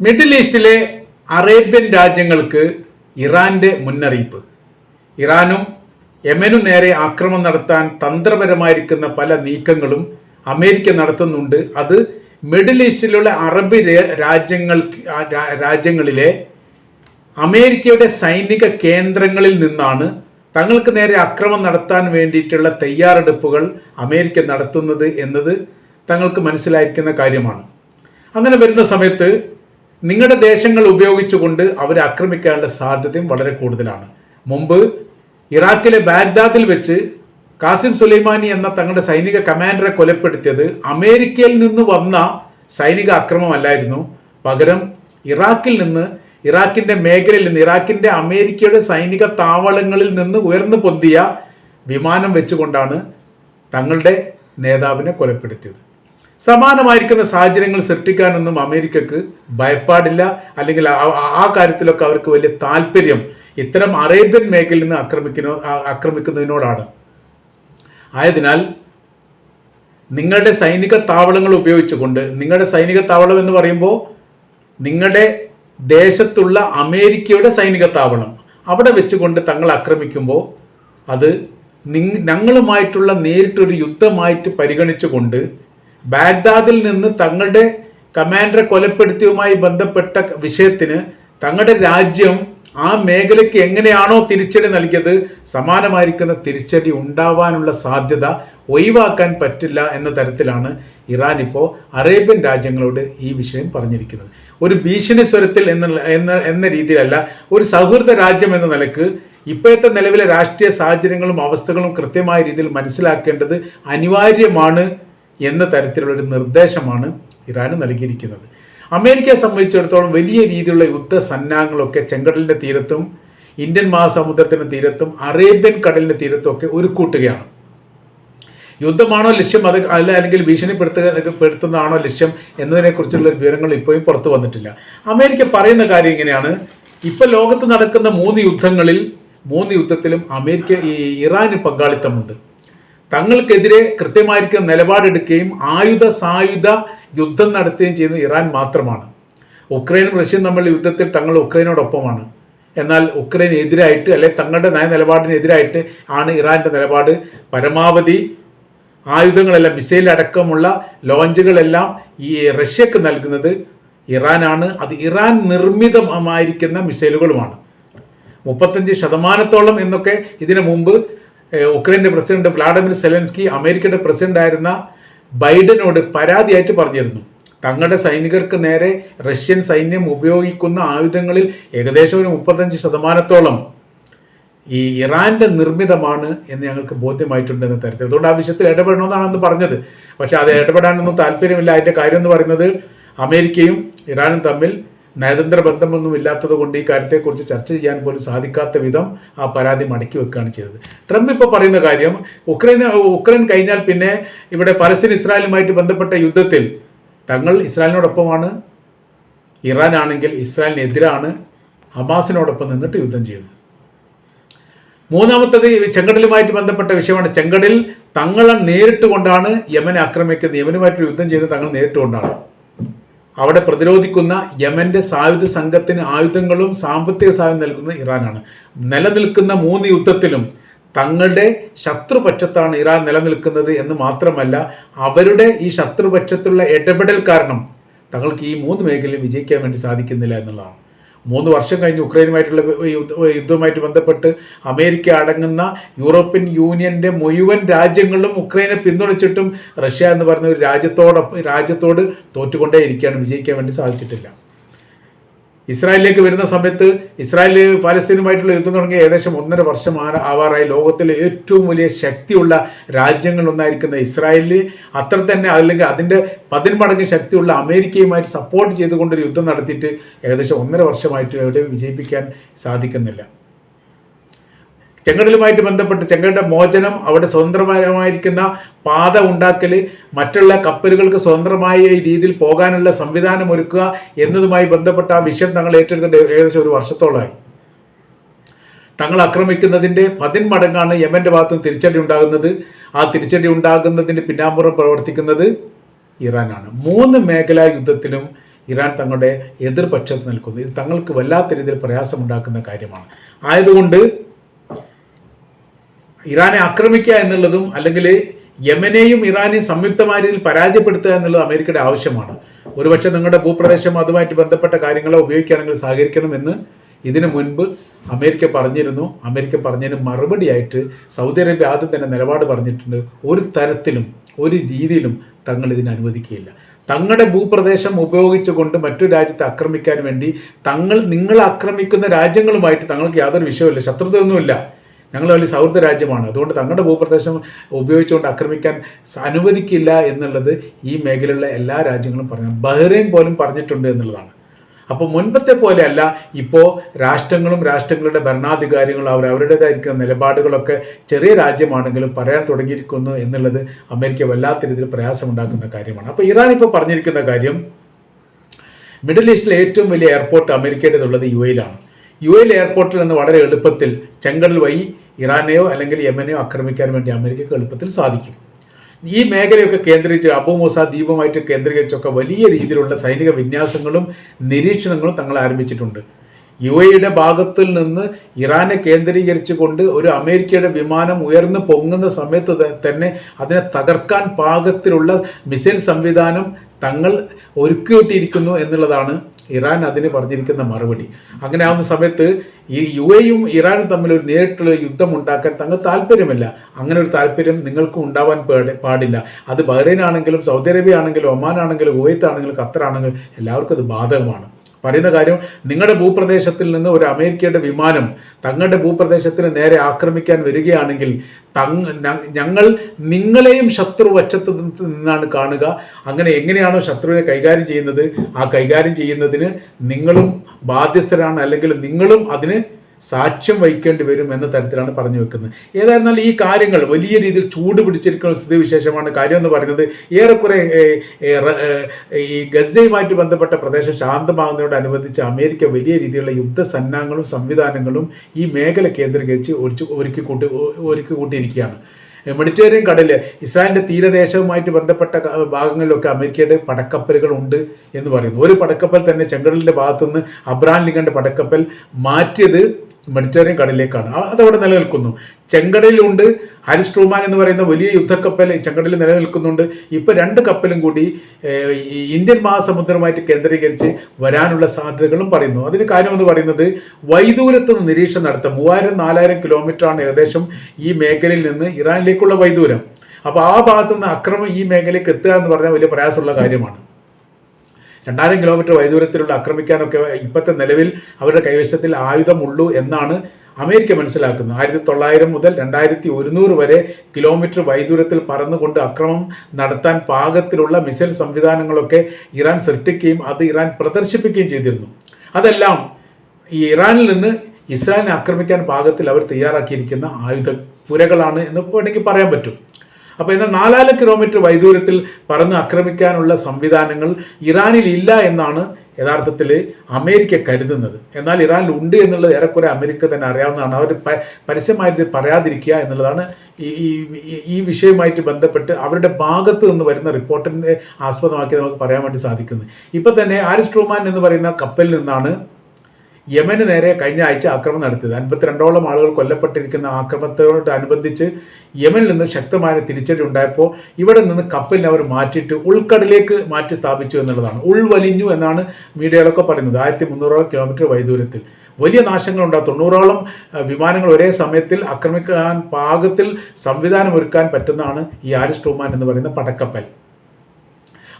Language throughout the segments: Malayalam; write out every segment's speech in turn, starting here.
മിഡിൽ ഈസ്റ്റിലെ അറേബ്യൻ രാജ്യങ്ങൾക്ക് ഇറാന്റെ മുന്നറിയിപ്പ്. ഇറാനും യമനും നേരെ ആക്രമണം നടത്താൻ തന്ത്രപരമായിരിക്കുന്ന പല നീക്കങ്ങളും അമേരിക്ക നടത്തുന്നുണ്ട്. അത് മിഡിൽ ഈസ്റ്റിലുള്ള അറബ് രാജ്യങ്ങൾ രാജ്യങ്ങൾക്ക് രാജ്യങ്ങളിലെ അമേരിക്കയുടെ സൈനിക കേന്ദ്രങ്ങളിൽ നിന്നാണ് തങ്ങൾക്ക് നേരെ അക്രമം നടത്താൻ വേണ്ടിയിട്ടുള്ള തയ്യാറെടുപ്പുകൾ അമേരിക്ക നടത്തുന്നത് എന്നത് തങ്ങൾക്ക് മനസ്സിലായിരിക്കുന്ന കാര്യമാണ്. അങ്ങനെ വരുന്ന സമയത്ത് നിങ്ങളുടെ ദേശങ്ങൾ ഉപയോഗിച്ചുകൊണ്ട് അവരെ ആക്രമിക്കാനുള്ള സാധ്യതയും വളരെ കൂടുതലാണ്. മുമ്പ് ഇറാഖിലെ ബാഗ്ദാദിൽ വെച്ച് കാസിം സുലൈമാനി എന്ന തങ്ങളുടെ സൈനിക കമാൻഡറെ കൊലപ്പെടുത്തിയത് അമേരിക്കയിൽ നിന്ന് വന്ന സൈനിക അക്രമമല്ലായിരുന്നു. പകരം ഇറാഖിൽ നിന്ന് ഇറാഖിന്റെ മേഖലയിൽ നിന്ന് ഇറാഖിന്റെ അമേരിക്കയുടെ സൈനിക താവളങ്ങളിൽ നിന്ന് ഉയർന്നു പൊന്തിയ വിമാനം വെച്ചുകൊണ്ടാണ് തങ്ങളുടെ നേതാവിനെ കൊലപ്പെടുത്തിയത്. സമാനമായിരിക്കുന്ന സാഹചര്യങ്ങൾ സൃഷ്ടിക്കാനൊന്നും അമേരിക്കക്ക് ഭയപ്പാടില്ല. അല്ലെങ്കിൽ ആ- കാര്യത്തിലൊക്കെ അവർക്ക് വലിയ താല്പര്യം ഇത്തരം അറേബ്യൻ മേഖലയിൽ നിന്ന് ആക്രമിക്കുന്ന ആക്രമിക്കുന്നതിനോടാണ്. ആയതിനാൽ നിങ്ങളുടെ സൈനിക താവളങ്ങൾ ഉപയോഗിച്ചുകൊണ്ട് നിങ്ങളുടെ സൈനിക താവളം എന്ന് പറയുമ്പോൾ നിങ്ങളുടെ ദേശത്തുള്ള അമേരിക്കയുടെ സൈനിക താവളം അവിടെ വെച്ചുകൊണ്ട് തങ്ങൾ ആക്രമിക്കുമ്പോൾ അത് ഞങ്ങളുമായിട്ടുള്ള നേരിട്ടൊരു യുദ്ധമായിട്ട് പരിഗണിച്ചുകൊണ്ട് ബാഗ്ദാദിൽ നിന്ന് തങ്ങളുടെ കമാൻഡറെ കൊലപ്പെടുത്തിയതുമായി ബന്ധപ്പെട്ട വിഷയത്തിന് തങ്ങളുടെ രാജ്യം ആ മേഖലയ്ക്ക് എങ്ങനെയാണോ തിരിച്ചടി നൽകിയത് സമാനമായിരിക്കുന്ന തിരിച്ചടി ഉണ്ടാവാനുള്ള സാധ്യത ഒഴിവാക്കാൻ പറ്റില്ല എന്ന തരത്തിലാണ് ഇറാൻ ഇപ്പോൾ അറേബ്യൻ രാജ്യങ്ങളോട് ഈ വിഷയം പറഞ്ഞിരിക്കുന്നത്. ഒരു ഭീഷണി സ്വരത്തിൽ എന്ന എന്ന രീതിയിലല്ല ഒരു സൗഹൃദ രാജ്യം എന്ന നിലയ്ക്ക് ഇപ്പോഴത്തെ നിലവിലെ രാഷ്ട്രീയ സാഹചര്യങ്ങളും അവസ്ഥകളും കൃത്യമായ രീതിയിൽ മനസ്സിലാക്കേണ്ടത് അനിവാര്യമാണ് എന്ന തരത്തിലുള്ള ഒരു നിർദ്ദേശമാണ് ഇറാന് നൽകിയിരിക്കുന്നത്. അമേരിക്കയെ സംബന്ധിച്ചിടത്തോളം വലിയ രീതിയിലുള്ള യുദ്ധ സന്നാഹങ്ങളൊക്കെ ചെങ്കടലിന്റെ തീരത്തും ഇന്ത്യൻ മഹാസമുദ്രത്തിന്റെ തീരത്തും അറേബ്യൻ കടലിന്റെ തീരത്തും ഒക്കെ ഒരുക്കൂട്ടുകയാണ് യുദ്ധമാണോ ലക്ഷ്യം? അത് അല്ല അല്ലെങ്കിൽ ഭീഷണിപ്പെടുത്തുക പെടുത്തുന്നതാണോ ലക്ഷ്യം എന്നതിനെക്കുറിച്ചുള്ള വിവരങ്ങൾ ഇപ്പോഴും പുറത്തു വന്നിട്ടില്ല. അമേരിക്ക പറയുന്ന കാര്യം ഇങ്ങനെയാണ്. ഇപ്പോൾ ലോകത്ത് നടക്കുന്ന മൂന്ന് യുദ്ധങ്ങളിൽ മൂന്ന് യുദ്ധത്തിലും അമേരിക്ക ഈ ഇറാന് പങ്കാളിത്തമുണ്ട്. തങ്ങൾക്കെതിരെ കൃത്യമായിരിക്കും നിലപാടെടുക്കുകയും ആയുധ സായുധ യുദ്ധം നടത്തുകയും ചെയ്യുന്നത് ഇറാൻ മാത്രമാണ്. ഉക്രൈനും റഷ്യയും തമ്മിലുള്ള യുദ്ധത്തിൽ തങ്ങൾ ഉക്രൈനോടൊപ്പമാണ്. എന്നാൽ ഉക്രൈൻ എതിരായിട്ട് അല്ലെ തങ്ങളുടെ നയ നിലപാടിനെതിരായിട്ട് ആണ് ഇറാന്റെ നിലപാട്. പരമാവധി ആയുധങ്ങളെല്ലാം മിസൈൽ അടക്കമുള്ള ലോഞ്ചുകളെല്ലാം ഈ റഷ്യക്ക് നൽകുന്നത് ഇറാനാണ്. അത് ഇറാൻ നിർമ്മിതമായിരിക്കുന്ന മിസൈലുകളുമാണ്. മുപ്പത്തഞ്ച് ശതമാനത്തോളം എന്നൊക്കെ ഇതിനു മുമ്പ് ഉക്രൈന്റെ പ്രസിഡന്റ് വ്ളാഡിമിർ സെലൻസ്കി അമേരിക്കയുടെ പ്രസിഡന്റ് ആയിരുന്ന ബൈഡനോട് പരാതിയായിട്ട് പറഞ്ഞിരുന്നു. തങ്ങളുടെ സൈനികർക്ക് നേരെ റഷ്യൻ സൈന്യം ഉപയോഗിക്കുന്ന ആയുധങ്ങളിൽ ഏകദേശം ഒരു മുപ്പത്തഞ്ച് ശതമാനത്തോളം ഈ ഇറാന്റെ നിർമ്മിതമാണ് എന്ന് ഞങ്ങൾക്ക് ബോധ്യമായിട്ടുണ്ട് എന്ന തരത്തിൽ അതുകൊണ്ട് ആ വിഷയത്തിൽ ഇടപെടണമെന്നാണ് അന്ന് പറഞ്ഞത്. പക്ഷേ അത് ഇടപെടാനൊന്നും താല്പര്യമില്ല. അതിന്റെ കാര്യം എന്ന് പറയുന്നത് അമേരിക്കയും ഇറാനും തമ്മിൽ നയതന്ത്ര ബന്ധമൊന്നും ഇല്ലാത്തത് കൊണ്ട് ഈ കാര്യത്തെക്കുറിച്ച് ചർച്ച ചെയ്യാൻ പോലും സാധിക്കാത്ത വിധം ആ പരാതി മടക്കി വെക്കുകയാണ് ചെയ്തത്. ട്രംപ് ഇപ്പോൾ പറയുന്ന കാര്യം ഉക്രൈൻ ഉക്രൈൻ കഴിഞ്ഞാൽ പിന്നെ ഇവിടെ പലസ്തീൻ ഇസ്രായേലുമായിട്ട് ബന്ധപ്പെട്ട യുദ്ധത്തിൽ തങ്ങൾ ഇസ്രായേലിനോടൊപ്പമാണ് ഇറാൻ ആണെങ്കിൽ ഇസ്രായേലിനെതിരാണ് ഹമാസിനോടൊപ്പം നിന്നിട്ട് യുദ്ധം ചെയ്യുന്നത്. മൂന്നാമത്തത് ചെങ്കടലുമായിട്ട് ബന്ധപ്പെട്ട വിഷയമാണ്. ചെങ്കടൽ തങ്ങളെ നേരിട്ട് കൊണ്ടാണ് യമനെ ആക്രമിക്കുന്നത്. യമനുമായിട്ട് യുദ്ധം ചെയ്ത് തങ്ങൾ നേരിട്ട് കൊണ്ടാണ് അവിടെ പ്രതിരോധിക്കുന്ന യമന്റെ സായുധ സംഘത്തിന് ആയുധങ്ങളും സാമ്പത്തിക സഹായം നൽകുന്ന ഇറാനാണ്. നിലനിൽക്കുന്ന മൂന്ന് യുദ്ധത്തിലും തങ്ങളുടെ ശത്രുപക്ഷത്താണ് ഇറാൻ നിലനിൽക്കുന്നത് എന്ന് മാത്രമല്ല അവരുടെ ഈ ശത്രുപക്ഷത്തുള്ള ഇടപെടൽ കാരണം തങ്ങൾക്ക് ഈ മൂന്ന് മേഖലയിൽ വിജയിക്കാൻ വേണ്ടി സാധിക്കുന്നില്ല എന്നുള്ളതാണ്. മൂന്ന് വർഷം കഴിഞ്ഞ് ഉക്രൈനുമായിട്ടുള്ള യുദ്ധ- യുദ്ധവുമായിട്ട് ബന്ധപ്പെട്ട് അമേരിക്ക അടങ്ങുന്ന യൂറോപ്യൻ യൂണിയന്റെ മുഴുവൻ രാജ്യങ്ങളിലും ഉക്രൈനെ പിന്തുണച്ചിട്ടും റഷ്യ എന്ന് പറയുന്ന ഒരു രാജ്യത്തോടൊപ്പം രാജ്യത്തോട് തോറ്റുകൊണ്ടേ ഇരിക്കുകയാണ് വിജയിക്കാൻ വേണ്ടി സാധിച്ചിട്ടില്ല. ഇസ്രായേലിലേക്ക് വരുന്ന സമയത്ത് ഇസ്രായേൽ പാലസ്തീനുമായിട്ടുള്ള യുദ്ധം തുടങ്ങിയ ഏകദേശം ഒന്നര വർഷം ആവാറായി. ലോകത്തിലെ ഏറ്റവും വലിയ ശക്തിയുള്ള രാജ്യങ്ങളിലൊന്നായിരിക്കുന്ന ഇസ്രായേലിൽ അത്ര തന്നെ അല്ലെങ്കിൽ അതിന്റെ പതിന്മടങ്ങ് ശക്തിയുള്ള അമേരിക്കയുമായിട്ട് സപ്പോർട്ട് ചെയ്തുകൊണ്ടൊരു യുദ്ധം നടത്തിയിട്ട് ഏകദേശം ഒന്നര വർഷമായിട്ട് എവിടെയും വിജയിപ്പിക്കാൻ സാധിക്കുന്നില്ല. ചെങ്കടലുമായിട്ട് ബന്ധപ്പെട്ട് ചെങ്കടലിന്റെ മോചനം അവിടെ സ്വതന്ത്രമായിരിക്കുന്ന പാത ഉണ്ടാക്കൽ മറ്റുള്ള കപ്പലുകൾക്ക് സ്വതന്ത്രമായ രീതിയിൽ പോകാനുള്ള സംവിധാനം ഒരുക്കുക എന്നതുമായി ബന്ധപ്പെട്ട ആ വിഷയം തങ്ങൾ ഏറ്റെടുത്തിട്ട് ഏകദേശം ഒരു വർഷത്തോളമായി. തങ്ങൾ ആക്രമിക്കുന്നതിന്റെ പതിന്മടങ്ങാണ് യമന്റെ ഭാഗത്ത് നിന്ന് തിരിച്ചടി ഉണ്ടാകുന്നത്. ആ തിരിച്ചടി ഉണ്ടാകുന്നതിന്റെ പിന്നാമ്പുറം പ്രവർത്തിക്കുന്നത് ഇറാനാണ്. മൂന്ന് മേഖലാ യുദ്ധത്തിലും ഇറാൻ തങ്ങളുടെ എതിർപക്ഷത്ത് നിൽക്കുന്നു. ഇത് തങ്ങൾക്ക് വല്ലാത്ത രീതിയിൽ പ്രയാസമുണ്ടാക്കുന്ന കാര്യമാണ്. ആയതുകൊണ്ട് ഇറാനെ ആക്രമിക്കുക എന്നുള്ളതും അല്ലെങ്കിൽ യമനെയും ഇറാനെയും സംയുക്തമായ രീതിയിൽ പരാജയപ്പെടുത്തുക എന്നുള്ളത് അമേരിക്കയുടെ ആവശ്യമാണ്. ഒരുപക്ഷെ നിങ്ങളുടെ ഭൂപ്രദേശം അതുമായിട്ട് ബന്ധപ്പെട്ട കാര്യങ്ങളോ ഉപയോഗിക്കുകയാണെങ്കിൽ സഹകരിക്കണമെന്ന് ഇതിനു മുൻപ് അമേരിക്ക പറഞ്ഞിരുന്നു. അമേരിക്ക പറഞ്ഞതിന് മറുപടിയായിട്ട് സൗദി അറേബ്യ ആദ്യം തന്നെ നിലപാട് പറഞ്ഞിട്ടുണ്ട്. ഒരു തരത്തിലും ഒരു രീതിയിലും തങ്ങൾ ഇതിനെ അനുവദിക്കുകയില്ല. തങ്ങളുടെ ഭൂപ്രദേശം ഉപയോഗിച്ചുകൊണ്ട് മറ്റു രാജ്യത്തെ ആക്രമിക്കാൻ വേണ്ടി തങ്ങൾ നിങ്ങൾ ആക്രമിക്കുന്ന രാജ്യങ്ങളുമായിട്ട് തങ്ങൾക്ക് യാതൊരു വിഷയമില്ല ശത്രുതയൊന്നുമില്ല. ഞങ്ങൾ വലിയ സൗഹൃദ രാജ്യമാണ്. അതുകൊണ്ട് തങ്ങളുടെ ഭൂപ്രദേശം ഉപയോഗിച്ചുകൊണ്ട് ആക്രമിക്കാൻ അനുവദിക്കില്ല എന്നുള്ളത് ഈ മേഖലയിലുള്ള എല്ലാ രാജ്യങ്ങളും പറഞ്ഞു ബഹ്റൈൻ പോലും പറഞ്ഞിട്ടുണ്ട് എന്നുള്ളതാണ്. അപ്പോൾ മുൻപത്തെ പോലെയല്ല ഇപ്പോൾ രാഷ്ട്രങ്ങളും രാഷ്ട്രങ്ങളുടെ ഭരണാധികാരികളും അവർ അവരുടേതായിരിക്കുന്ന നിലപാടുകളൊക്കെ ചെറിയ രാജ്യമാണെങ്കിലും പറയാൻ തുടങ്ങിയിരിക്കുന്നു എന്നുള്ളത് അമേരിക്ക വല്ലാത്ത രീതിയിൽ പ്രയാസമുണ്ടാക്കുന്ന കാര്യമാണ്. അപ്പോൾ ഇറാൻ ഇപ്പോൾ പറഞ്ഞിരിക്കുന്ന കാര്യം മിഡിൽ ഈസ്റ്റിലെ ഏറ്റവും വലിയ എയർപോർട്ട് അമേരിക്കയുടേതുള്ളത് യു എയിലാണ്. യു എയിൽ എയർപോർട്ടിൽ നിന്ന് വളരെ എളുപ്പത്തിൽ ചെങ്കടൽ വഴി ഇറാനെയോ അല്ലെങ്കിൽ യമനെയോ ആക്രമിക്കാൻ വേണ്ടി അമേരിക്കക്ക് എളുപ്പത്തിൽ സാധിക്കും. ഈ മേഖലയൊക്കെ കേന്ദ്രീകരിച്ച് അബുമോസ ദ്വീപുമായിട്ട് കേന്ദ്രീകരിച്ചൊക്കെ വലിയ രീതിയിലുള്ള സൈനിക വിന്യാസങ്ങളും നിരീക്ഷണങ്ങളും തങ്ങൾ ആരംഭിച്ചിട്ടുണ്ട്. യു എയുടെ ഭാഗത്തിൽ നിന്ന് ഇറാനെ കേന്ദ്രീകരിച്ചുകൊണ്ട് ഒരു അമേരിക്കയുടെ വിമാനം ഉയർന്നു പൊങ്ങുന്ന സമയത്ത് തന്നെ അതിനെ തകർക്കാൻ പാകത്തിലുള്ള മിസൈൽ സംവിധാനം തങ്ങൾ ഒരുക്കിയിട്ടിരിക്കുന്നു എന്നുള്ളതാണ് ഇറാൻ അതിന് പറഞ്ഞിരിക്കുന്ന മറുപടി. അങ്ങനെ ആവുന്ന സമയത്ത് ഈ യു എയും ഇറാനും തമ്മിൽ ഒരു നേരിട്ടുള്ള യുദ്ധം ഉണ്ടാക്കാൻ തങ്ങൾ താല്പര്യമില്ല. അങ്ങനെ ഒരു താല്പര്യം നിങ്ങൾക്കും ഉണ്ടാവാൻ പാടില്ല. അത് ബഹ്റൈൻ ആണെങ്കിലും സൗദി അറേബ്യ ആണെങ്കിലും ഒമാൻ ആണെങ്കിലും കുവൈത്ത് ആണെങ്കിലും ഖത്തർ ആണെങ്കിലും എല്ലാവർക്കും അത് ബാധകമാണ്. പറയുന്ന കാര്യം നിങ്ങളുടെ ഭൂപ്രദേശത്തിൽ നിന്ന് ഒരു അമേരിക്കയുടെ വിമാനം തങ്ങളുടെ ഭൂപ്രദേശത്തിന് നേരെ ആക്രമിക്കാൻ വരികയാണെങ്കിൽ ഞങ്ങൾ നിങ്ങളെയും ശത്രു വശത്ത് നിന്നാണ് കാണുക. അങ്ങനെ എങ്ങനെയാണോ ശത്രുവിനെ കൈകാര്യം ചെയ്യുന്നത്? ആ കൈകാര്യം ചെയ്യുന്നതിന് നിങ്ങളും ബാധ്യസ്ഥരാണ്. അല്ലെങ്കിൽ നിങ്ങളും അതിന് സാക്ഷ്യം വഹിക്കേണ്ടി വരും എന്ന തരത്തിലാണ് പറഞ്ഞു വെക്കുന്നത്. ഏതായിരുന്നാലും ഈ കാര്യങ്ങൾ വലിയ രീതിയിൽ ചൂട് പിടിച്ചിരിക്കുന്ന സ്ഥിതിവിശേഷമാണ് കാര്യം എന്ന് പറയുന്നത്. ഏറെക്കുറെ ഈ ഗസയുമായിട്ട് ബന്ധപ്പെട്ട പ്രദേശം ശാന്തമാകുന്നതോടനുബന്ധിച്ച് അമേരിക്ക വലിയ രീതിയിലുള്ള യുദ്ധസന്നാഹങ്ങളും സംവിധാനങ്ങളും ഈ മേഖല കേന്ദ്രീകരിച്ച് ഒരുക്കി ഒരുക്കി കൂട്ടി ഒരുക്കി കൂട്ടിയിരിക്കുകയാണ് മെഡിറ്ററേനിയൻ കടലിൽ ഇസ്രായേലിന്റെ തീരദേശവുമായിട്ട് ബന്ധപ്പെട്ട ഭാഗങ്ങളിലൊക്കെ അമേരിക്കയുടെ പടക്കപ്പലുകൾ ഉണ്ട് എന്ന് പറയുന്നു. ഒരു പടക്കപ്പൽ തന്നെ ചെങ്കടലിന്റെ ഭാഗത്തുനിന്ന് അബ്രാൻ ലിങ്കന്റെ പടക്കപ്പൽ മാറ്റിയത് മെഡിറ്ററേനിയൻ കടലിലേക്കാണ്. അതവിടെ നിലനിൽക്കുന്നു. ചെങ്കടലിലുണ്ട്. ഹാരിസ് ട്രൂമാൻ എന്ന് പറയുന്ന വലിയ യുദ്ധക്കപ്പൽ ചെങ്കടലിൽ നിലനിൽക്കുന്നുണ്ട്. ഇപ്പോൾ രണ്ട് കപ്പലും കൂടി ഇന്ത്യൻ മഹാസമുദ്രമായിട്ട് കേന്ദ്രീകരിച്ച് വരാനുള്ള സാധ്യതകളും പറയുന്നു. അതിന് കാര്യമെന്ന് പറയുന്നത് വൈദൂരത്ത് നിന്ന് നിരീക്ഷണം നടത്തുക മൂവായിരം നാലായിരം കിലോമീറ്ററാണ് ഏകദേശം ഈ മേഖലയിൽ നിന്ന് ഇറാനിലേക്കുള്ള വൈദൂരം. അപ്പോൾ ആ ഭാഗത്തു നിന്ന് അക്രമം ഈ മേഖലയ്ക്ക് എത്തുക എന്ന് പറഞ്ഞാൽ വലിയ പ്രയാസമുള്ള കാര്യമാണ്. രണ്ടായിരം കിലോമീറ്റർ വൈദൂരത്തിലുള്ള ആക്രമിക്കാനൊക്കെ ഇപ്പോഴത്തെ നിലവിൽ അവരുടെ കൈവശത്തിൽ ആയുധമുള്ളൂ എന്നാണ് അമേരിക്ക മനസ്സിലാക്കുന്നത്. ആയിരത്തി തൊള്ളായിരം മുതൽ രണ്ടായിരത്തി ഒരുന്നൂറ് വരെ കിലോമീറ്റർ വൈദൂരത്തിൽ പറന്നുകൊണ്ട് അക്രമം നടത്താൻ പാകത്തിലുള്ള മിസൈൽ സംവിധാനങ്ങളൊക്കെ ഇറാൻ സൃഷ്ടിക്കുകയും അത് ഇറാൻ പ്രദർശിപ്പിക്കുകയും ചെയ്തിരുന്നു. അതെല്ലാം ഈ ഇറാനിൽ നിന്ന് ഇസ്രായേലിനെ ആക്രമിക്കാൻ പാകത്തിൽ അവർ തയ്യാറാക്കിയിരിക്കുന്ന ആയുധ പുരകളാണ് എന്ന് വേണമെങ്കിൽ പറയാൻ പറ്റും. അപ്പോൾ എന്നാൽ നാലായിരം കിലോമീറ്റർ വൈദൂരത്തിൽ പറന്ന് ആക്രമിക്കാനുള്ള സംവിധാനങ്ങൾ ഇറാനിൽ ഇല്ല എന്നാണ് യഥാർത്ഥത്തിൽ അമേരിക്ക കരുതുന്നത്. എന്നാൽ ഇറാനിൽ ഉണ്ട് എന്നുള്ളത് ഏറെക്കുറെ അമേരിക്ക തന്നെ അറിയാവുന്നതാണ്. അവർ പരസ്യമായിട്ട് പറയാതിരിക്കുക എന്നുള്ളതാണ് ഈ ഈ വിഷയവുമായിട്ട് ബന്ധപ്പെട്ട് അവരുടെ ഭാഗത്ത് നിന്ന് വരുന്ന റിപ്പോർട്ടിനെ ആസ്പദമാക്കി നമുക്ക് പറയാൻ വേണ്ടി സാധിക്കുന്നത്. ഇപ്പം തന്നെ ആരിസ് ട്രൂമാൻ എന്ന് പറയുന്ന കപ്പലിൽ നിന്നാണ് യമന് നേരെ കഴിഞ്ഞ ആഴ്ച ആക്രമണം നടത്തിയത്. അൻപത്തിരണ്ടോളം ആളുകൾ കൊല്ലപ്പെട്ടിരിക്കുന്ന ആക്രമണത്തോടനുബന്ധിച്ച് യമനിൽ നിന്ന് ശക്തമായ തിരിച്ചടി ഉണ്ടായപ്പോൾ ഇവിടെ നിന്ന് കപ്പലിനെ അവർ മാറ്റിയിട്ട് ഉൾക്കടലിലേക്ക് മാറ്റി സ്ഥാപിച്ചു എന്നുള്ളതാണ്. ഉൾവലിഞ്ഞു എന്നാണ് മീഡിയകളൊക്കെ പറയുന്നത്. ആയിരത്തി മുന്നൂറോളം കിലോമീറ്റർ വൈദൂരത്തിൽ വലിയ നാശങ്ങളുണ്ടാകും തൊണ്ണൂറോളം വിമാനങ്ങൾ ഒരേ സമയത്തിൽ ആക്രമിക്കാൻ പാകത്തിൽ സംവിധാനം ഒരുക്കാൻ പറ്റുന്നതാണ് ഈ ആരിസ് എന്ന് പറയുന്ന പടക്കപ്പൽ.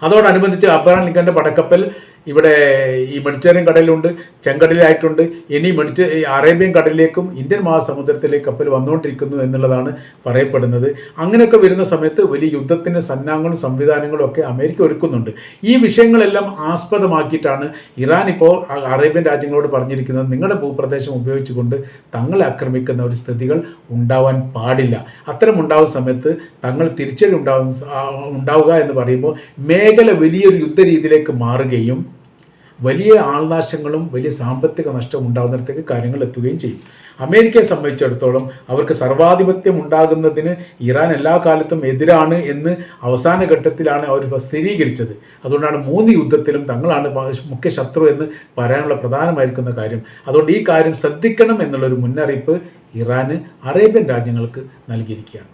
അതോടനുബന്ധിച്ച് അബ്രഹാം ലിങ്കന്റെ പടക്കപ്പൽ ഇവിടെ ഈ മെഡിറ്ററേനിയൻ കടലിലുണ്ട് ചെങ്കടലിലായിട്ടുണ്ട്. ഇനി മെഡിറ്റ അറേബ്യൻ കടലിലേക്കും ഇന്ത്യൻ മഹാസമുദ്രത്തിലേക്ക് കപ്പൽ വന്നുകൊണ്ടിരിക്കുന്നു എന്നുള്ളതാണ് പറയപ്പെടുന്നത്. അങ്ങനെയൊക്കെ വരുന്ന സമയത്ത് വലിയ യുദ്ധത്തിന് സന്നാഹങ്ങളും സംവിധാനങ്ങളും ഒക്കെ അമേരിക്ക ഒരുക്കുന്നുണ്ട്. ഈ വിഷയങ്ങളെല്ലാം ആസ്പദമാക്കിയിട്ടാണ് ഇറാൻ ഇപ്പോൾ അറേബ്യൻ രാജ്യങ്ങളോട് പറഞ്ഞിരിക്കുന്നത്. നിങ്ങളുടെ ഭൂപ്രദേശം ഉപയോഗിച്ചുകൊണ്ട് തങ്ങളെ ആക്രമിക്കുന്ന ഒരു സ്ഥിതികൾ ഉണ്ടാവാൻ പാടില്ല. അത്തരം ഉണ്ടാവുന്ന സമയത്ത് തങ്ങൾ തിരിച്ചടി ഉണ്ടാവുന്ന ഉണ്ടാവുക എന്ന് പറയുമ്പോൾ മേഖല വലിയൊരു യുദ്ധ രീതിയിലേക്ക് മാറുകയും വലിയ ആൾനാശങ്ങളും വലിയ സാമ്പത്തിക നഷ്ടവും ഉണ്ടാകുന്നിടത്തേക്ക് കാര്യങ്ങൾ എത്തുകയും ചെയ്യും. അമേരിക്കയെ സംബന്ധിച്ചിടത്തോളം അവർക്ക് സർവാധിപത്യം ഉണ്ടാകുന്നതിന് ഇറാൻ എല്ലാ കാലത്തും എതിരാണ് എന്ന് അവസാന ഘട്ടത്തിലാണ് അവർ സ്ഥിരീകരിച്ചത്. അതുകൊണ്ടാണ് മൂന്ന് യുദ്ധത്തിലും തങ്ങളാണ് മുഖ്യ ശത്രു എന്ന് പറയാനുള്ള പ്രധാനമായിരിക്കുന്ന കാര്യം. അതുകൊണ്ട് ഈ കാര്യം ശ്രദ്ധിക്കണം എന്നുള്ളൊരു മുന്നറിയിപ്പ് ഇറാന് അറേബ്യൻ രാജ്യങ്ങൾക്ക് നൽകിയിരിക്കുകയാണ്.